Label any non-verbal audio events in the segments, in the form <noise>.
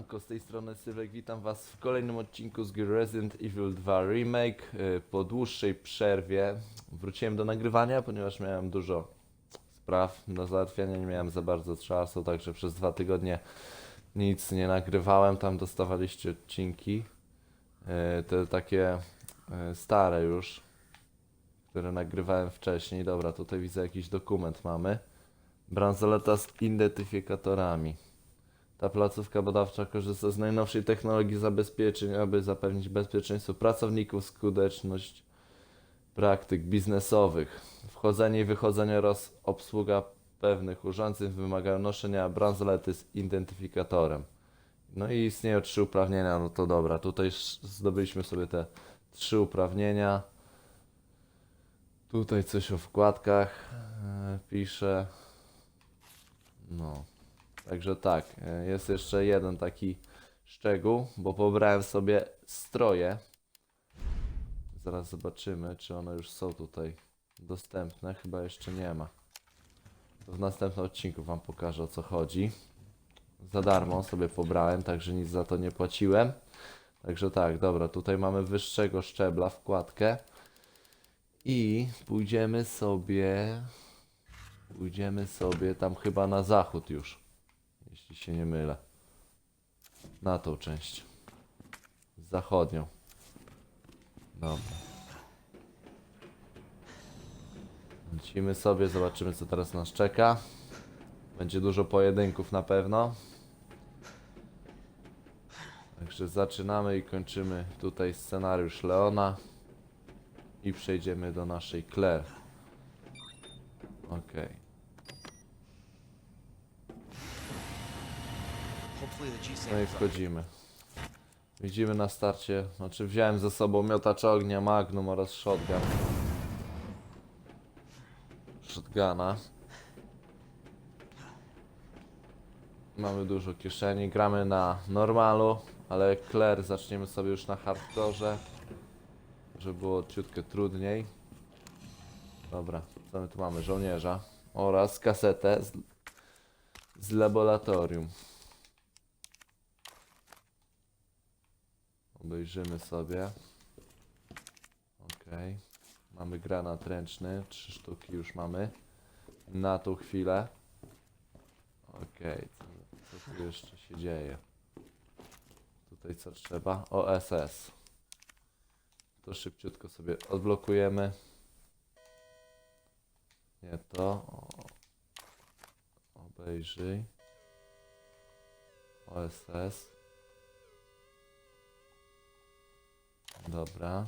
Siemanko, z tej strony Sylwek, witam was w kolejnym odcinku z Resident Evil 2 Remake. Y, Po dłuższej przerwie wróciłem do nagrywania, ponieważ miałem dużo spraw do załatwiania, nie miałem za bardzo czasu, także przez dwa tygodnie nic nie nagrywałem, tam dostawaliście odcinki, y, te takie y, stare już, które nagrywałem wcześniej. Dobra, tutaj widzę jakiś dokument mamy. Bransoleta z identyfikatorami. Ta placówka badawcza korzysta z najnowszej technologii zabezpieczeń, aby zapewnić bezpieczeństwo pracowników, skuteczność praktyk biznesowych. Wchodzenie i wychodzenie oraz obsługa pewnych urządzeń wymagają noszenia bransolety z identyfikatorem. No i istnieją trzy uprawnienia, no to dobra, tutaj zdobyliśmy sobie te trzy uprawnienia. Tutaj coś o wkładkach e, pisze. No. Także tak, e, jest jeszcze jeden taki szczegół, bo pobrałem sobie stroje. Zaraz zobaczymy, czy one już są tutaj dostępne. Chyba jeszcze nie ma. W następnym odcinku Wam pokażę o co chodzi. Za darmo sobie pobrałem, także nic za to nie płaciłem. Także tak, dobra, tutaj mamy wyższego szczebla wkładkę. I pójdziemy sobie. Pójdziemy sobie tam chyba na zachód już jeśli się nie mylę. Na tą część. Zachodnią. Dobra. Lecimy sobie, zobaczymy co teraz nas czeka. Będzie dużo pojedynków na pewno. Także zaczynamy i kończymy tutaj scenariusz Leona. I przejdziemy do naszej Claire. Okej. Hopefully the G No i wchodzimy. Widzimy na starcie, znaczy wziąłem ze sobą miotacz ognia, magnum oraz shotgun. Shotguna. Mamy dużo kieszeni, gramy na normalu, ale Claire zaczniemy sobie już na hardkorze, żeby było ciutkę trudniej. Dobra, co my tu mamy? Żołnierza oraz kasetę z, z laboratorium. Obejrzymy sobie. Okej. Mamy granat ręczny. Trzy sztuki już mamy. Na tą chwilę. Okej. Co, co tu jeszcze się dzieje? Tutaj co trzeba? OSS. To szybciutko sobie odblokujemy. Nie to. Obejrzyj. OSS. Dobra.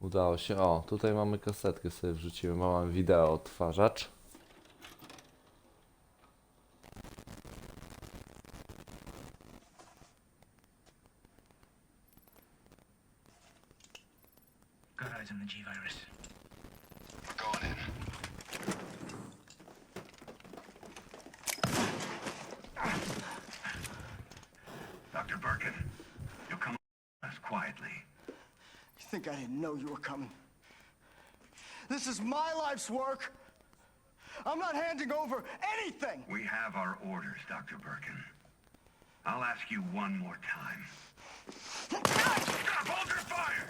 Udało się. O, tutaj mamy kasetkę sobie wrzuciłem. Mam wideo odtwarzacz. The G-Virus. Think I didn't know you were coming? This is my life's work. I'm not handing over anything. We have our orders, Dr. Birkin. I'll ask you one more time. Stop! Hold your fire!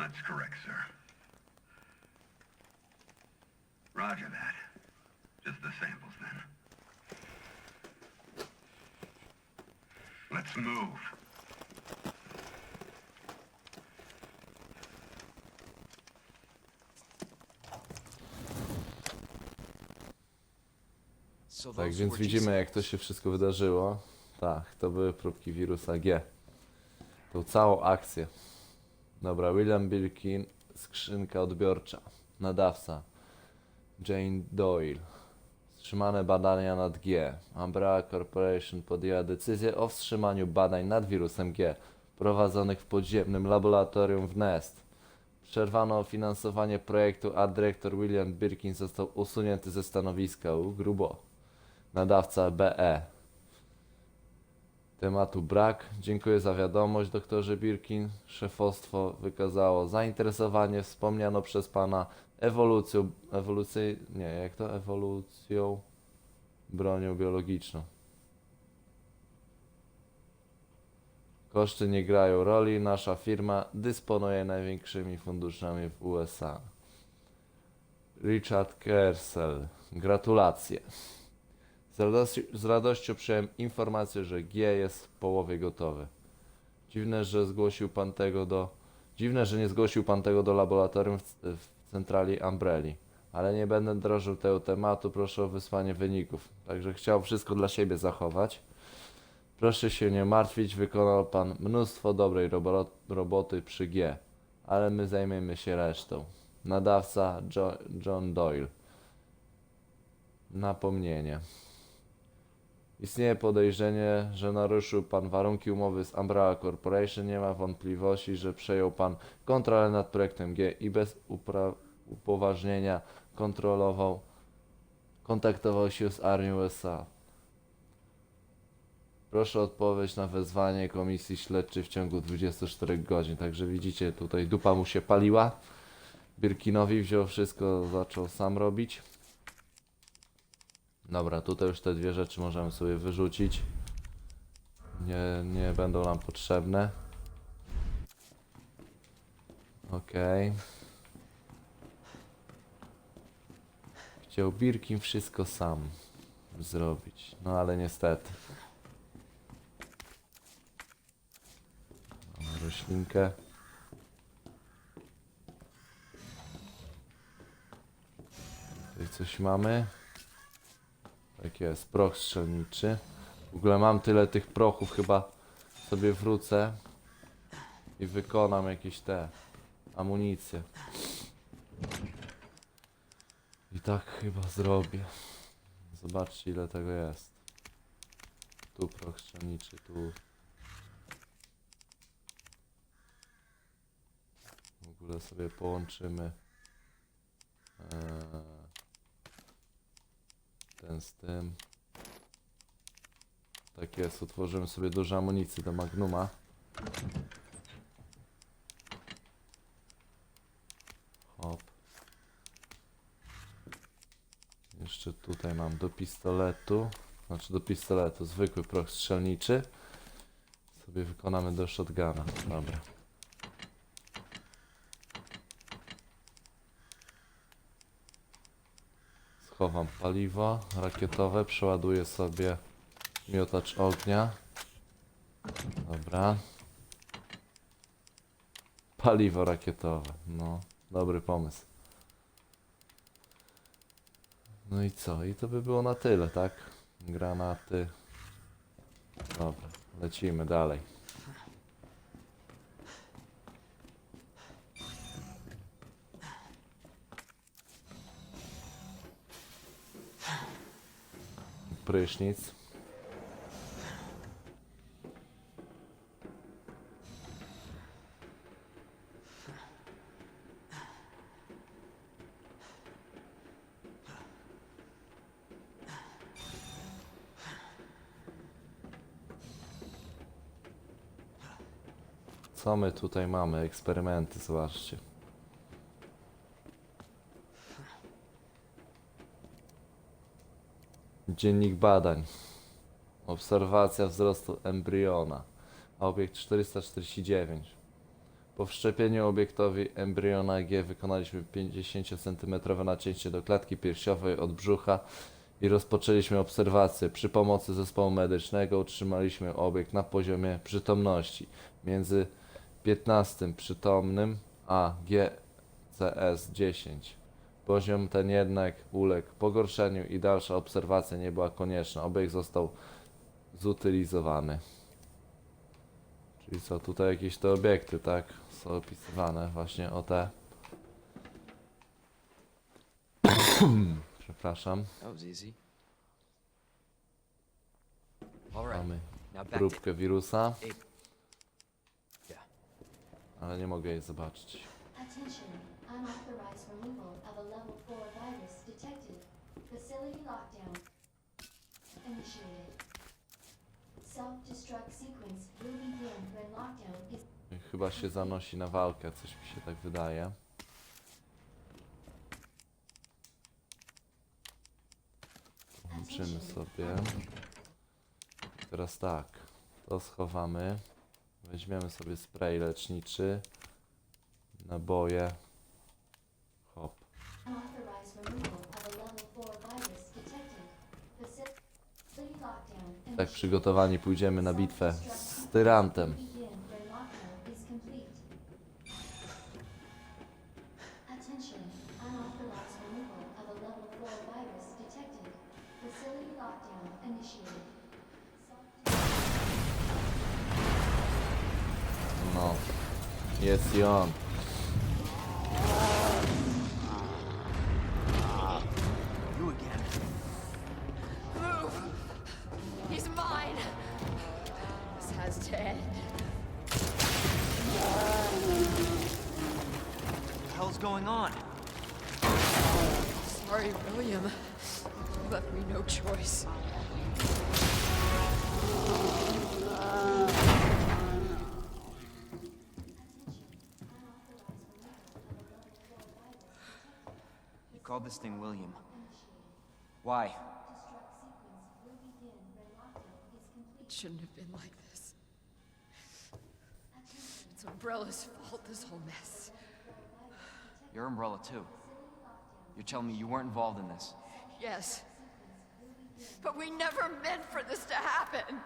That's correct, sir. Roger that. Just the samples, then. Let's move. Tak, więc widzimy jak to się wszystko wydarzyło. Tak, to były próbki wirusa G. Tą całą akcję. Dobra, William Birkin skrzynka odbiorcza. Nadawca Jane Doyle. Wstrzymane badania nad G. Umbrella Corporation podjęła decyzję o wstrzymaniu badań nad wirusem G prowadzonych w podziemnym laboratorium w Nest. Przerwano finansowanie projektu, a dyrektor William Birkin został usunięty ze stanowiska u grubo. Nadawca BE. Tematu brak. Dziękuję za wiadomość, doktorze Birkin. Szefostwo wykazało zainteresowanie wspomniano przez pana ewolucją, ewolucję, nie, jak to? Ewolucją bronią biologiczną. Koszty nie grają roli. Nasza firma dysponuje największymi funduszami w USA. Richard Kersel. Gratulacje. Z, radości, z radością przyjąłem informację, że G jest w połowie gotowy. Dziwne, że zgłosił pan tego do. Dziwne, że nie zgłosił pan tego do laboratorium w, w centrali Umbrelli. Ale nie będę drożył tego tematu, proszę o wysłanie wyników. Także chciał wszystko dla siebie zachować. Proszę się nie martwić, wykonał pan mnóstwo dobrej robo roboty przy G, ale my zajmiemy się resztą. Nadawca jo John Doyle. Napomnienie. Istnieje podejrzenie, że naruszył pan warunki umowy z Umbrella Corporation. Nie ma wątpliwości, że przejął pan kontrolę nad projektem G i bez upoważnienia kontrolował, kontaktował się z armią USA. Proszę o odpowiedź na wezwanie komisji śledczej w ciągu 24 godzin. Także widzicie, tutaj dupa mu się paliła. Birkinowi wziął wszystko, zaczął sam robić. Dobra, tutaj już te dwie rzeczy możemy sobie wyrzucić. Nie, nie będą nam potrzebne. Okej. Chciał Birkin wszystko sam zrobić. No ale niestety. Mamy roślinkę. Tutaj coś mamy. Tak jest, proch strzelniczy. W ogóle mam tyle tych prochów, chyba sobie wrócę i wykonam jakieś te amunicje. I tak chyba zrobię. Zobaczcie ile tego jest. Tu proch strzelniczy, tu. W ogóle sobie połączymy. Eee, ten z tym. Tak jest, utworzymy sobie dużo amunicji do Magnuma. Hop. Jeszcze tutaj mam do pistoletu. Znaczy do pistoletu, zwykły proch strzelniczy. Sobie wykonamy do shotguna. Dobra. Schowam paliwo rakietowe, przeładuję sobie miotacz ognia. Dobra. Paliwo rakietowe. No, dobry pomysł. No i co? I to by było na tyle, tak? Granaty. Dobra, lecimy dalej. Prysznic. Co my tutaj mamy? Eksperymenty, zobaczcie. Dziennik badań. Obserwacja wzrostu embriona. Obiekt 449. Po wszczepieniu obiektowi embriona G wykonaliśmy 50 cm nacięcie do klatki piersiowej od brzucha i rozpoczęliśmy obserwację. Przy pomocy zespołu medycznego utrzymaliśmy obiekt na poziomie przytomności między 15 przytomnym a GCS-10. Poziom ten jednak uległ pogorszeniu i dalsza obserwacja nie była konieczna. Obiekt został zutylizowany. Czyli co, tutaj jakieś te obiekty, tak? Są opisywane właśnie o te. <coughs> Przepraszam. Mamy próbkę wirusa, ale nie mogę jej zobaczyć. Attention, unauthorized removal of a Facility lockdown initiated. Self-destruct sequence will begin when lockdown is Chyba się zanosi na walkę, coś mi się tak wydaje. Włączymy sobie. Teraz tak, to schowamy. Weźmiemy sobie spray leczniczy. Naboje. Hop. Tak przygotowani pójdziemy na bitwę z tyrantem. Begin when lockdown is You called this thing William. Why? It shouldn't have been like this. It's Umbrella's fault, this whole mess. Your umbrella too. You're telling me you weren't involved in this. Yes. But we never meant for this to happen.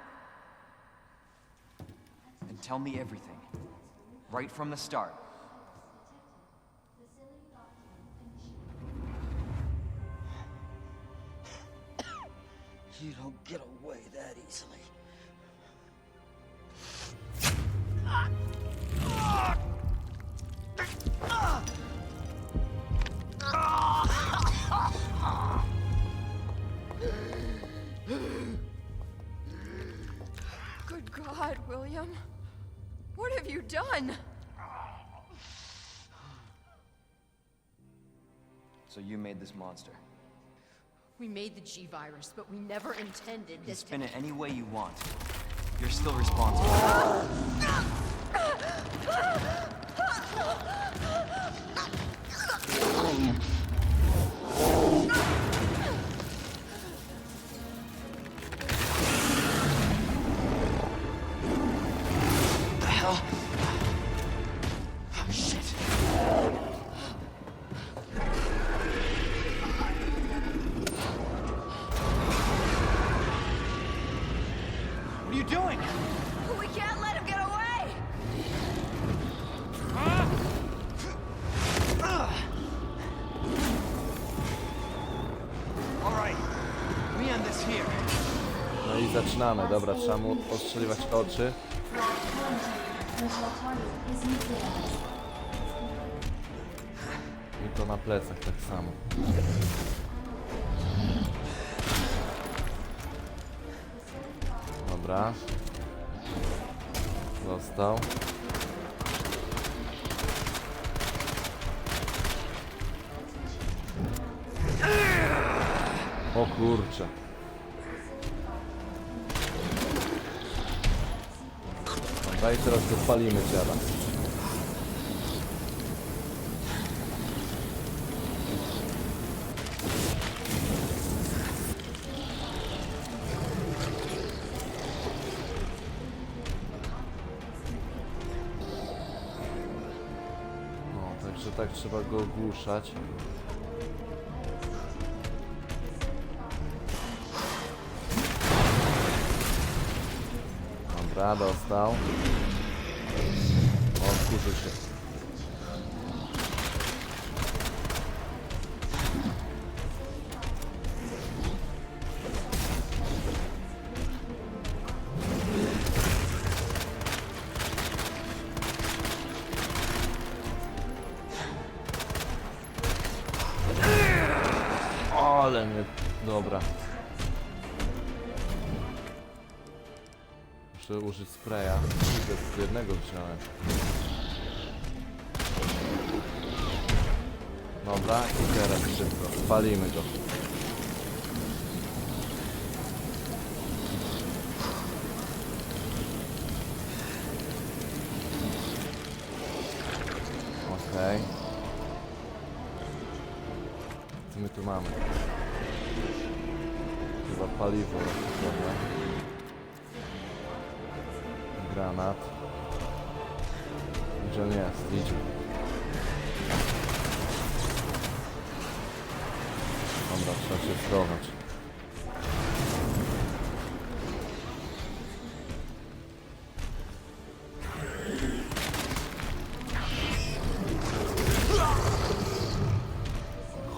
And tell me everything. Right from the start. You don't get away that easily. Good God, William. What have you done? So you made this monster. We made the G virus, but we never intended this to spin it any way you want. You're still responsible. <laughs> zaczynamy. Dobra, trzeba mu ostrzeliwać oczy. I to na plecach tak samo. Dobra. Został. O kurcze. I teraz dopalimy dziada. No, także tak trzeba go ogłuszać. Dobra, dostał. O, wkurzy użyć spraya. Kurde, Z jednego wziąłem. Dobra, i teraz szybko. Palimy go. Okej. Co my tu mamy? Chyba paliwo dobra. Granat. Gdzie on jest? Idzie. Dobra, trzeba się schować.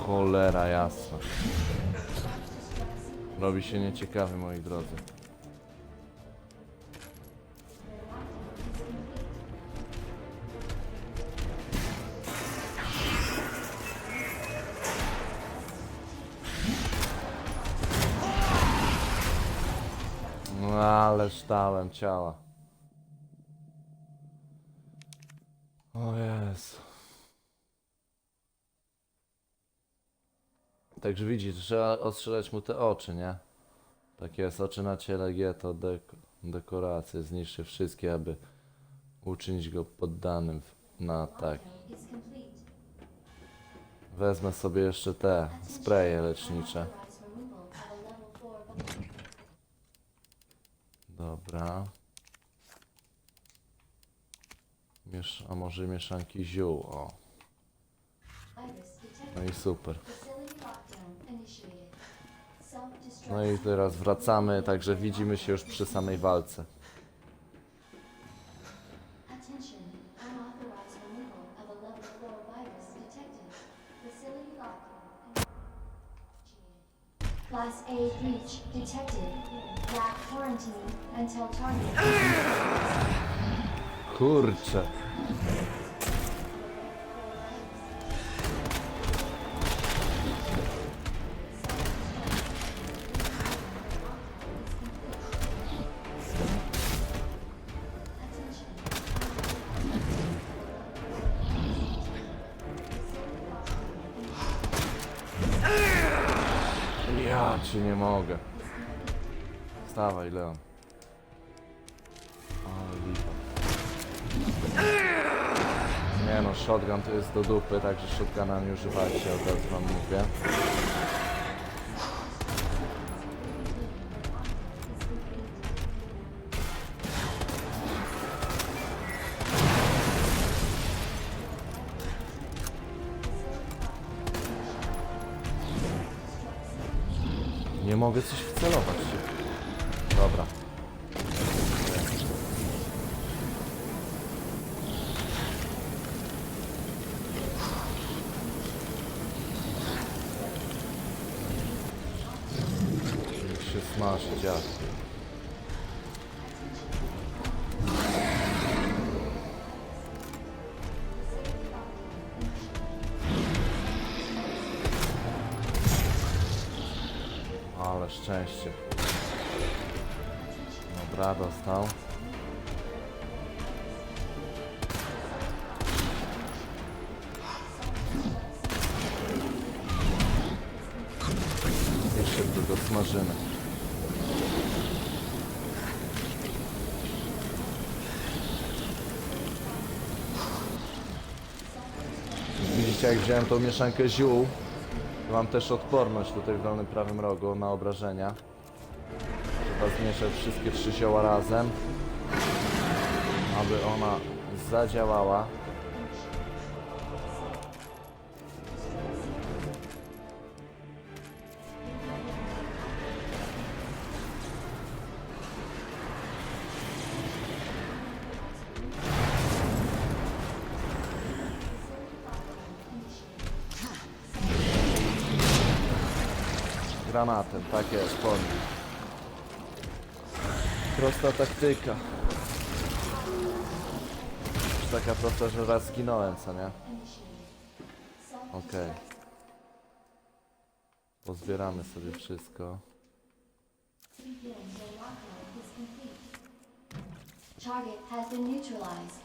Cholera jasna. Robi się nieciekawy, moi drodzy. Ale ształem ciała. O Jezu. Także widzisz, trzeba ostrzelać mu te oczy, nie? Tak jest, oczy na ciele G to dek dekoracje, zniszczy wszystkie, aby uczynić go poddanym na atak. Wezmę sobie jeszcze te spreje lecznicze. Authorized removal of a level 4 virus. Dobra. Miesz a może mieszanki ziół, o. No i super. No i teraz wracamy, także widzimy się już przy samej walce. Kurczę. Ja ci nie mogę. Wstawaj, Leon. Shotgun to jest do dupy, także shotguna nie używajcie, od razu wam mówię. Smaży dziad. Ale szczęście. Dobra, dostał. Wziąłem tą mieszankę ziół. Mam też odporność tutaj w dolnym prawym rogu na obrażenia. Trzeba zmieszać wszystkie trzy zioła razem Aby ona zadziałała granatem, tak jest, podbił. Prosta taktyka. Już taka prosta, że raz zginąłem, co nie? Okej. Pozbieramy sobie wszystko. Target has been neutralized.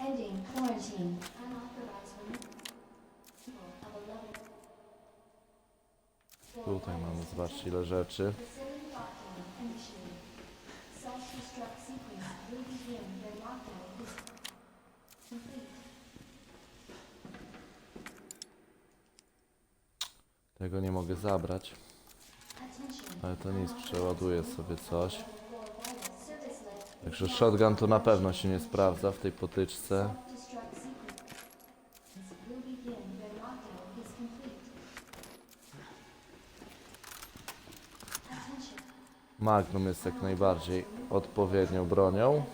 Ending quarantine. Unauthorized removal of a level Tutaj mamy, zobaczcie ile rzeczy. Tego nie mogę zabrać, ale to nic, przeładuję sobie coś. Także shotgun to na pewno się nie sprawdza w tej potyczce. Self-destruct sequence will begin when lockdown is complete. Attention. Magnum jest jak najbardziej odpowiednią bronią.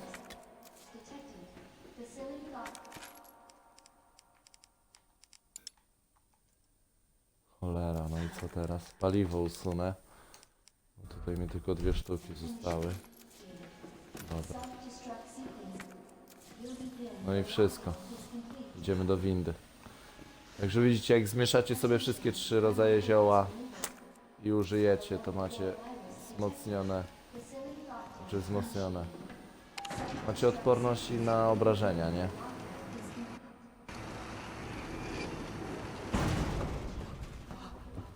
Cholera, no i co teraz? Paliwo usunę. Tutaj mi tylko dwie sztuki zostały. Dobra. No i wszystko. Idziemy do windy. Także widzicie, jak zmieszacie sobie wszystkie trzy rodzaje zioła i użyjecie, to macie wzmocnione, czy wzmocnione. Macie odporność i na obrażenia, nie?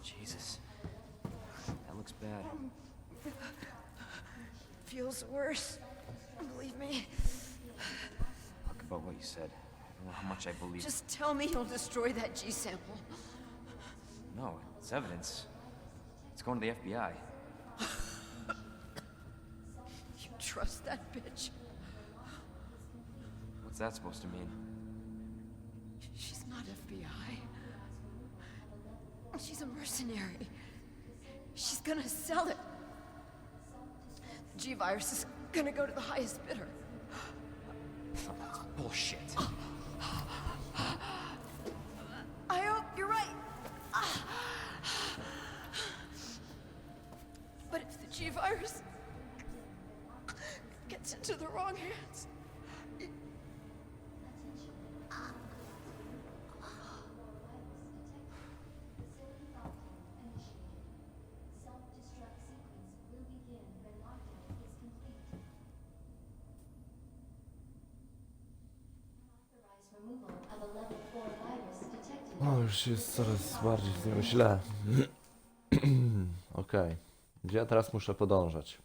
Jesus. That looks bad. Feels worse. Believe me. Talk about what you said. I don't know how much I believe. Just tell me you'll destroy that G sample. No, it's evidence. It's going to the FBI. Trust that bitch? What's that supposed to mean? She's not FBI. She's a mercenary. She's gonna sell it. The G virus is gonna go to the highest bidder. Bullshit. I hope you're right. But if the G level 4 virus detected. O, już jest coraz bardziej z nią źle. <clears throat> Okej. Gdzie ja teraz muszę podążać?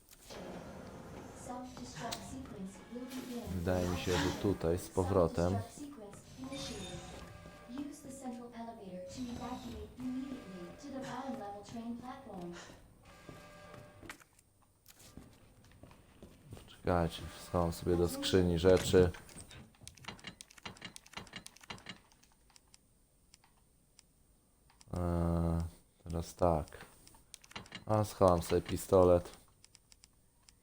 Self-destruct sequence will begin. Wydaje mi się, że tutaj z powrotem. Czekajcie, wstałam sobie do skrzyni rzeczy. Eee, teraz tak. A, schowam sobie pistolet.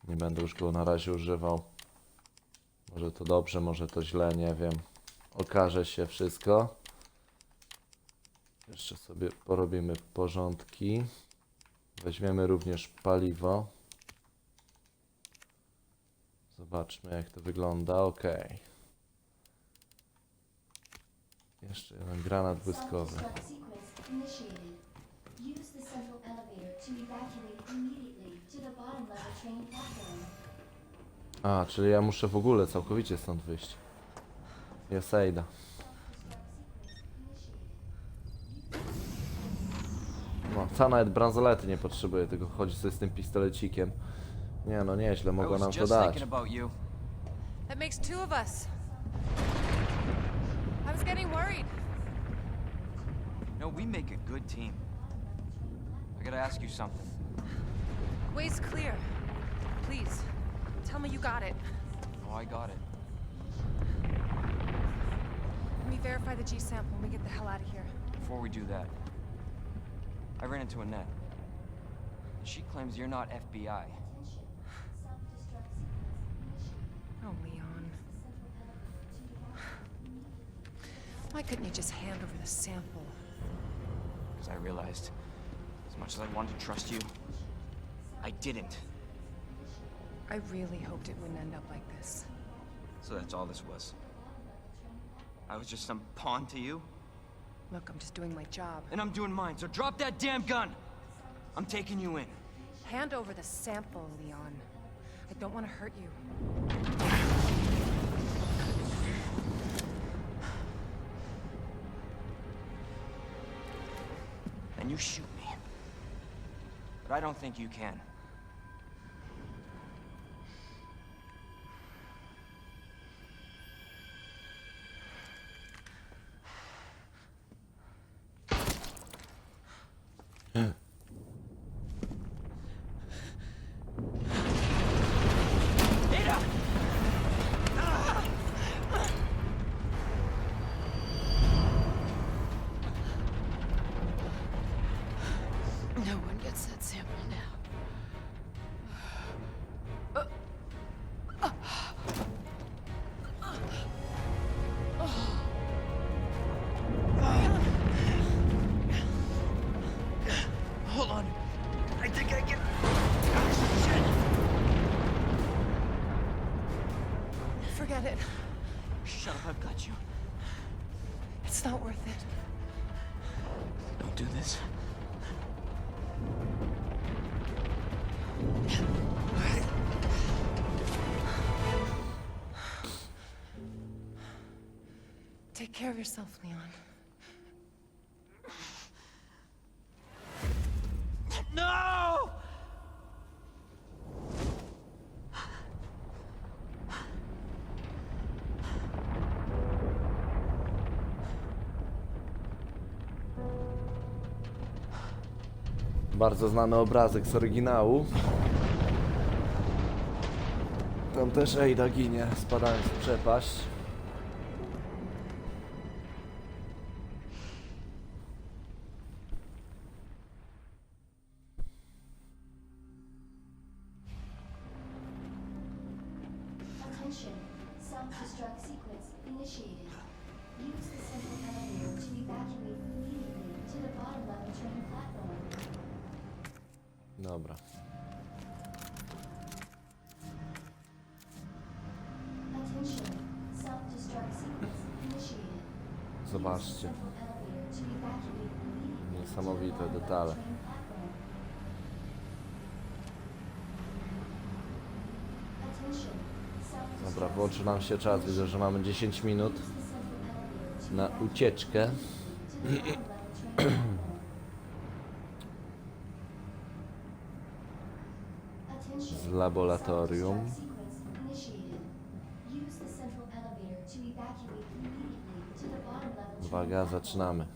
Nie będę już go na razie używał. Może to dobrze, może to źle, nie wiem. Okaże się wszystko. Jeszcze sobie porobimy porządki. Weźmiemy również paliwo. Zobaczmy jak to wygląda. Ok. Jeszcze jeden granat błyskowy. Use the central elevator to evacuate immediately to the bottom level train platform. A, czyli ja muszę w ogóle całkowicie stąd wyjść. Jesejda. No, ta nawet bransolety nie potrzebuje, tylko chodzi sobie z tym pistolecikiem. Nie no, nieźle, I mogło nam to dać. That makes two of us. I was getting worried. No, we make a good team. I gotta ask you something. Way's clear. Please, tell me you got it. Oh, I got it. Let me verify the G sample when we get the hell out of here. Before we do that, I ran into Annette. She claims you're not FBI. Oh, Leon. Why couldn't you just hand over the sample? Because I realized, as much as I wanted to trust you, I didn't. I really hoped it wouldn't end up like this. So that's all this was. I was just some pawn to you, Look, I'm just doing my job. and I'm doing mine, so drop that damn gun! I'm taking you in. Hand over the sample, Leon. I don't want to hurt you. And you shoot me. But I don't think you can. Do this. Take care of yourself, Leon. Bardzo znany obrazek z oryginału. Tam też Ejda ginie, spadając w przepaść. Nam się czas. Widzę, że mamy 10 minut na ucieczkę. z laboratorium. Uwaga, zaczynamy.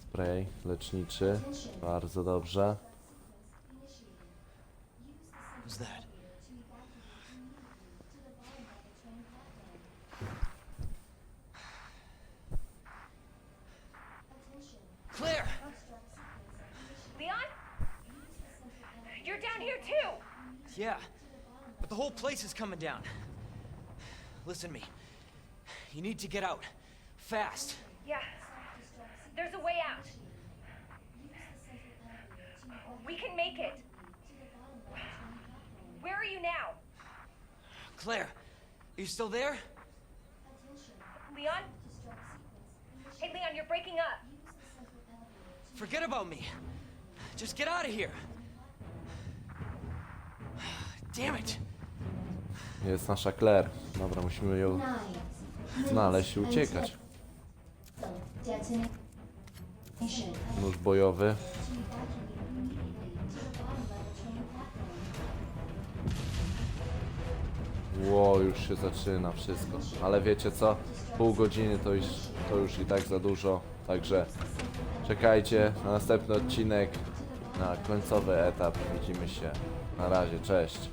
Spray leczniczy. Bardzo dobrze. Who's that? Coming down. Listen to me. You need to get out. Fast. Yeah. There's a way out. We can make it. Where are you now? Claire, are you still there? Leon? Hey, Leon, you're breaking up. Forget about me. Just get out of here. Damn it. Jest nasza Claire. Dobra, musimy ją znaleźć i uciekać. Nóż bojowy. Ło, już się zaczyna wszystko. Ale wiecie co? Pół godziny to już, to już i tak za dużo. Także czekajcie na następny odcinek, na końcowy etap. Widzimy się. Na razie, cześć.